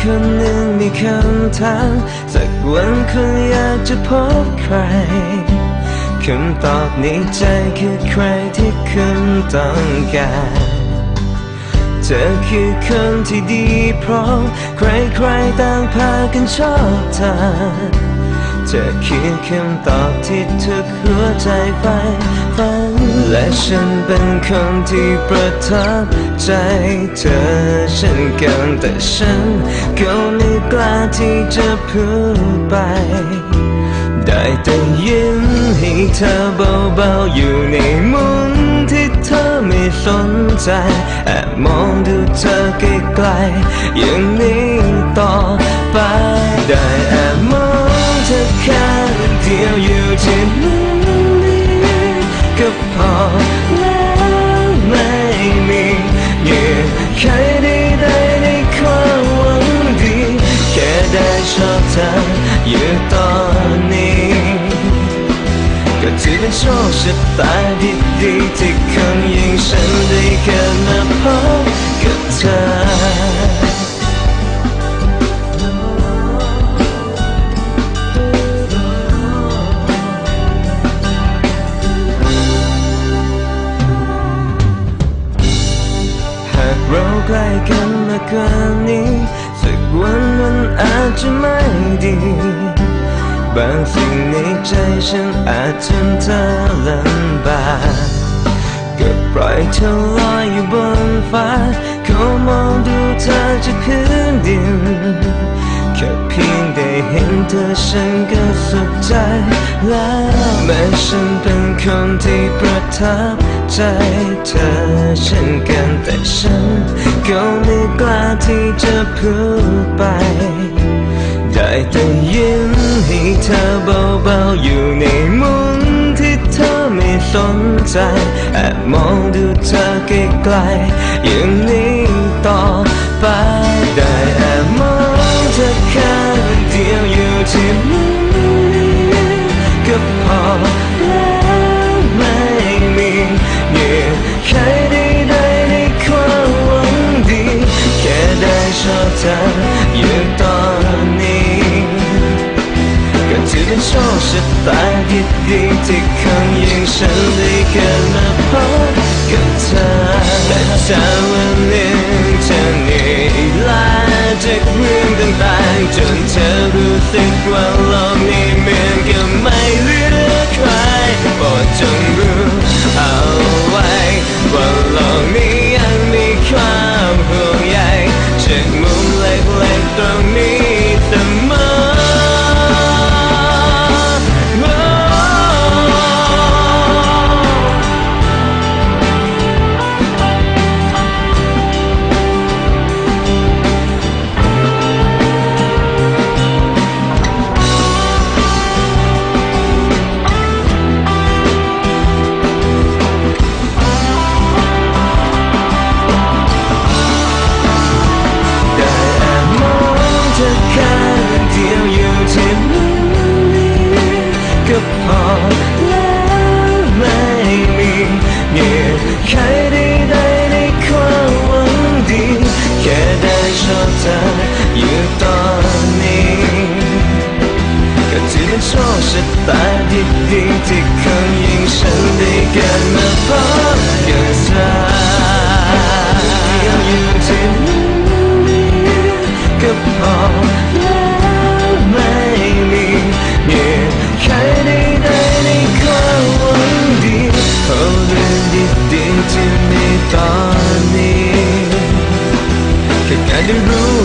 คนหนึ่งมีคำถามสักวันคุณอยากจะพบใครคำตอบในใจคือใครที่คุณต้องการเธอคือคนที่ดีพร้อมใครๆต่างพากันชอบเธอ เธอคือคำตอบที่ทุกหัวใจใฝ่ฝันและฉันเป็นคนที่ประทับใจเธอเช่นกันแต่ฉันก็ไม่กล้าที่จะพูดไป ได้แต่ยิ้มให้เธอเบาๆอยู่ในมุมที่เธอไม่สนใจแอบมองดูเธอไกลๆอย่างนี้ต่อ อบเธออยู่ตอนนี้ ก็ถือเป็นโชคชะตาดีๆที่คนอย่างฉันได้เกิดมาพบกับเธอหากเราใกล้กันมากกว่านี้ อาจจะไม่ดี บางสิ่งในใจฉันอาจทำเธอลำบากก็ปล่อยเธอลอยอยู่บนฟ้าเขามองดูเธอจากพื้นดินแค่เพียงได้เห็นเธอฉันก็สุขใจแล้วแม้ฉันเป็น คนที่ประทับใจเธอเช่นกันแต่ฉันก็ไม่กล้าที่จะพูดไป ได้แต่ยิ้มให้เธอเบาๆอยู่ในมุมที่เธอไม่สนใจแอบมองดูเธอไกลๆอย่างนี้ต่อไปได้แอบมองเธอแค่เดียวอยู่ที่มุมนี้ก็พอ ดีที่คนอย่างฉันได้เกิดมาพบกับเธอแต่ถ้าวันหนึ่งเธอเหนื่อยล้าจากเรื่องต่างๆจนเธอรู้สึกว่าะตาดีๆที่เคยยิงฉันได้เกิดมาพบกับเธออยู่ที่นี่ก็พอแล้วไม่มีเหตุใครใดๆในความหวังดีเอาเรื่องดีๆที่มีตอนนี้แค่การได้รู้